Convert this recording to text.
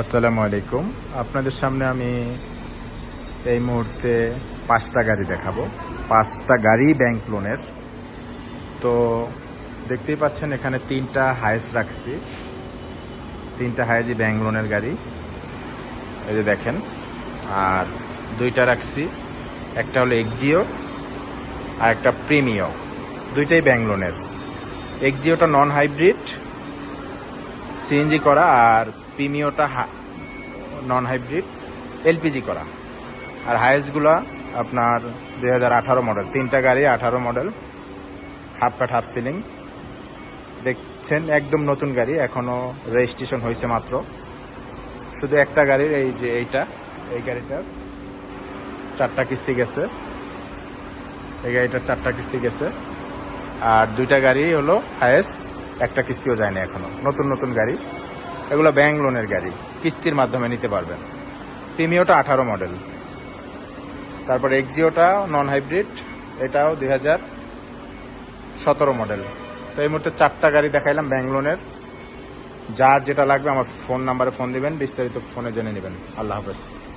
আসসালামু আলাইকুম। আপনাদের সামনে আমি এই মুহূর্তে পাঁচটা গাড়ি দেখাবো। পাঁচটা গাড়ি ব্যাংক লোনের। তো দেখতেই পাচ্ছেন, এখানে তিনটা হায়েস রাখছি। তিনটা হায়েজি ব্যাংক লোনের গাড়ি। এই যে দেখেন, আর দুইটা রাখছি। একটা হলো এক্সিও, আর একটা প্রিমিও। দুইটাই ব্যাংক লোনের। এক্সিওটা নন হাইব্রিড সিএনজি করা আর প্রিমিওটা নন হাইব্রিড এলপিজি করা। আর হাইয়েস্টগুলো আপনার দুই হাজার আঠারো মডেল। তিনটা গাড়ি, আঠারো model, half cut, half ceiling. দেখছেন, একদম নতুন গাড়ি এখনও রেজিস্ট্রেশন হয়েছে মাত্র। শুধু একটা গাড়ির, এই যে এইটা, এই গাড়িটার চারটা কিস্তি গেছে। এই গাড়িটার চারটা কিস্তি গেছে। আর দুইটা গাড়ি হলো হায়েস একটা কিস্তিও যায়নি এখনও। নতুন নতুন গাড়ি। এগুলো ব্যাংক লোনের গাড়ি। কিস্তির মাধ্যমে নিতে পারবেন। প্রিমিওটা আঠারো মডেল। তারপর এক্সিওটা নন হাইব্রিড। এটাও দুই হাজার সতেরো মডেল। তো এই মুহূর্তে চারটা গাড়ি দেখাইলাম ব্যাংক লোনের। যার যেটা লাগবে আমার ফোন নাম্বারে ফোন দিবেন, বিস্তারিত ফোনে জেনে নেবেন। আল্লাহ হাফেজ।